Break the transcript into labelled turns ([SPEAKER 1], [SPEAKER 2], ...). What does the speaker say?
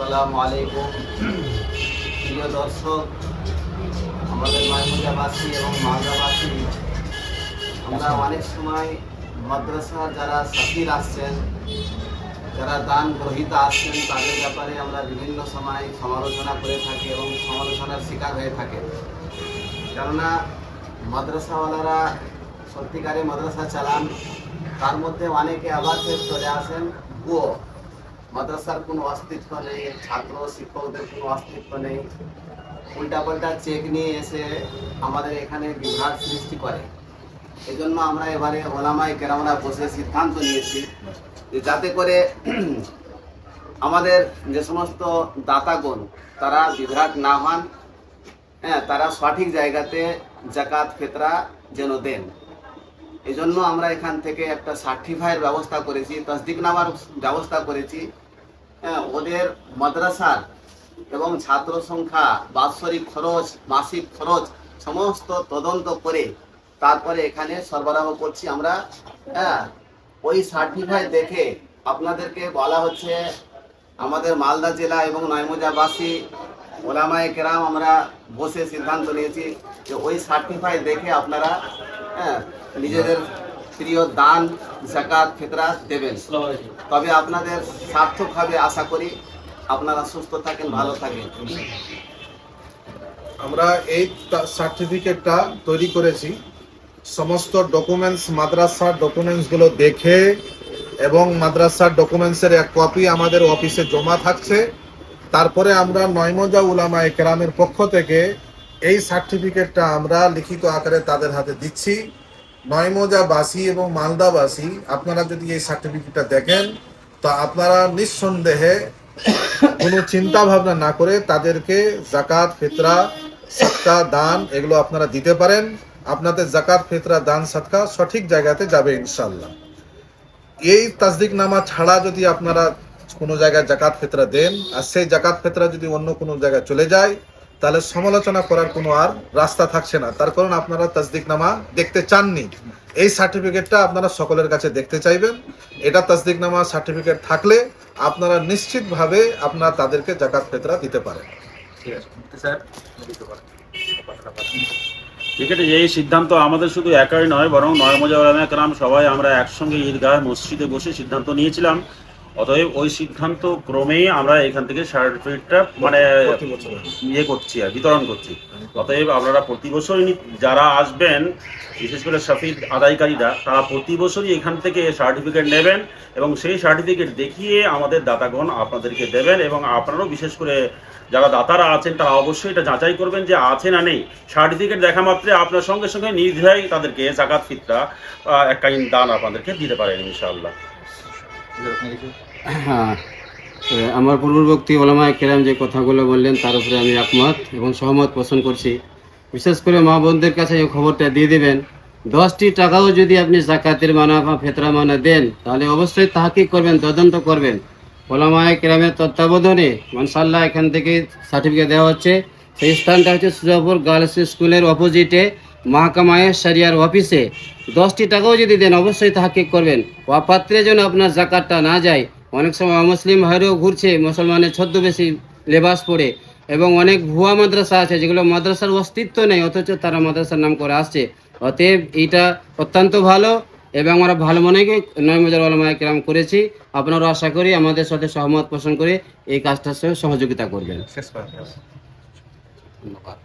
[SPEAKER 1] আসসালামু আলাইকুম। প্রিয় দর্শক, আমাদের মাইমুজাবাসী এবং মালদাবাসী, আমরা অনেক সময় মাদ্রাসা যারা সাকির আসছেন, যারা দান গ্রহীতা আসছেন, তাদের ব্যাপারে আমরা বিভিন্ন সময় সমালোচনা করে থাকি এবং সমালোচনার শিকার হয়ে থাকে। কেননা, মাদ্রাসাওয়ালারা সত্যিকারে মাদ্রাসা চালান, তার মধ্যে অনেকে আবার চলে আসেন। ভুয়ো মাদ্রাসার কোনো অস্তিত্ব নেই, ছাত্র, শিক্ষকদের কোনো অস্তিত্ব নেই। উল্টাপাল্টা চেক নিয়ে এসে আমাদের এখানে বিভ্রাট সৃষ্টি করে। এজন্য আমরা এবারে ওলামাই কেরামরা বসে সিদ্ধান্ত নিয়েছি যে যাতে করে আমাদের যে সমস্ত দাতাগণ, তারা বিভ্রাট না হন হ্যাঁ তারা সঠিক জায়গাতে জাকাত ফেতরা যেন দেন। এজন্য আমরা এখান থেকে একটা সার্টিফাইয়ের ব্যবস্থা করেছি, তসদিক নামার ব্যবস্থা করেছি। হ্যাঁ ওদের মাদ্রাসার এবং ছাত্র সংখ্যা, বাৎসরিক খরচ, মাসিক খরচ, সমস্ত তদন্ত করে তারপরে এখানে সরবরাহ করছি আমরা। হ্যাঁ ওই সার্টিফাই দেখে আপনাদেরকে বলা হচ্ছে, আমাদের মালদা জেলা এবং নয়মজাবাসী ওলামায়ে কেরাম আমরা বসে সিদ্ধান্ত নিয়েছি যে ওই সার্টিফাই দেখে আপনারা হ্যাঁ নিজেদের প্রিয় দান জাকাত ফেতরা দেবেন। তবে আপনাদের সার্থকভাবে আশা করি আপনারা সুস্থ থাকেন ভালো থাকেন।
[SPEAKER 2] আমরা এই সার্টিফিকেটটা তৈরি করেছি। সমস্ত ডকুমেন্টস মাদ্রাসার ডকুমেন্টসগুলো দেখে এবং মাদ্রাসার ডকুমেন্টসের এক কপি আমাদের অফিসে জমা থাকছে। তারপরে আমরা নয়মজা উলামা একরামের পক্ষ থেকে এই সার্টিফিকেটটা আমরা লিখিত আকারে তাদের হাতে দিচ্ছি। নয়মজাবাসী এবং মালদাবাসী, আপনারা যদি এই সার্টিফিকেটটা দেখেন, তো আপনারা নিঃসন্দেহে কোনো চিন্তা ভাবনা না করে তাদেরকে জাকাত, ফেতরা সাতকা দান এগুলো আপনারা দিতে পারেন। আপনাদের জাকাত, ফেতরা, দান সাতকা সঠিক জায়গাতে যাবে ইনশাল্লাহ এই তাসদিক নামা ছাড়া যদি আপনারা কোনো জায়গায় জাকাত, ফেতরা দেন, আর সেই জাকাত, ফেতরা যদি অন্য কোনো জায়গায় চলে যায় তাহলে সমালোচনা করার কোনো আর রাস্তা থাকছে না। তার কারণ আপনারা তাসদিক নামা দেখতে চাননি। এই সার্টিফিকেটটা আপনারা সকলের কাছে দেখতে চাইবেন। এটা তাসদিক নামা সার্টিফিকেট থাকলে আপনারা নিশ্চিতভাবে আপনারা তাদেরকে জাকাত ফেতরা দিতে পারেন।
[SPEAKER 3] ক্রিকেটে এই সিদ্ধান্ত আমাদের শুধু একাই নয়, বরং ওলামা একরাম সবাই আমরা একসঙ্গে ঈদগাহ মসজিদে বসে সিদ্ধান্ত নিয়েছিলাম। অতএব ওই সিদ্ধান্ত ক্রমেই আমরা এখান থেকে সার্টিফিকেটটা মানে ইয়ে করছি আর বিতরণ করছি। অতএব আপনারা প্রতি বছরই যারা আসবেন বিশেষ করে শফিদ আদায়কারীরা তারা প্রতি বছরই এখান থেকে সার্টিফিকেট নেবেন এবং সেই সার্টিফিকেট দেখিয়ে আমাদের দাতাগণ আপনাদেরকে দেবেন এবং আপনারাও বিশেষ করে যারা দাতারা আছেন তারা অবশ্যই এটা যাচাই করবেন যে আছে না নেই। সার্টিফিকেট দেখা মাত্রে আপনার সঙ্গে সঙ্গে নির্দ্বিধায় তাদেরকে জাকাত ফিতরা আহ, এক কাইন দান আপনাদেরকে দিতে পারেন ইনশাআল্লাহ।
[SPEAKER 4] হ্যাঁ আমার পূর্ববর্তী ওলামায় কেরাম যে কথাগুলো বললেন, তার উপরে আমি একমত এবং সহমত পোষণ করছি। বিশেষ করে মা বোনদের কাছে এই খবরটা দিয়ে দেবেন, দশটি টাকাও যদি আপনি জাকাতের মানা বা ফেতরা মানা দেন, তাহলে অবশ্যই তাহাকিক করবেন, তদন্ত করবেন। ওলামায় কেরামের তত্ত্বাবধানে মানসাল্লাহ এখান থেকে সার্টিফিকেট দেওয়া হচ্ছে। সেই স্থানটা হচ্ছে সুজাপুর গার্লস স্কুলের অপোজিটে মাহকামায় সারিয়ার অফিসে দশটি টাকাও যদি দেন অবশ্যই তাহাকিক করবেন। অপাত্রে যেন আপনার জাকাতটা না যায়। অনেক সময় অমুসলিম ভাইরাও ঘুরছে মুসলমানের ছদ্মবেশী লেবাস পরে। এবং অনেক ভুয়া মাদ্রাসা আছে যেগুলো মাদ্রাসার অস্তিত্ব নেই অথচ তারা মাদ্রাসার নাম করে আসছে। অতএব এইটা অত্যন্ত ভালো এবং আমরা ভালো মনে করে নয় মজার আলমায় কেরাম করেছি। আপনারা আশা করি আমাদের সাথে সহমত পোষণ করে এই কাজটার সঙ্গে সহযোগিতা করবেন। ধন্যবাদ।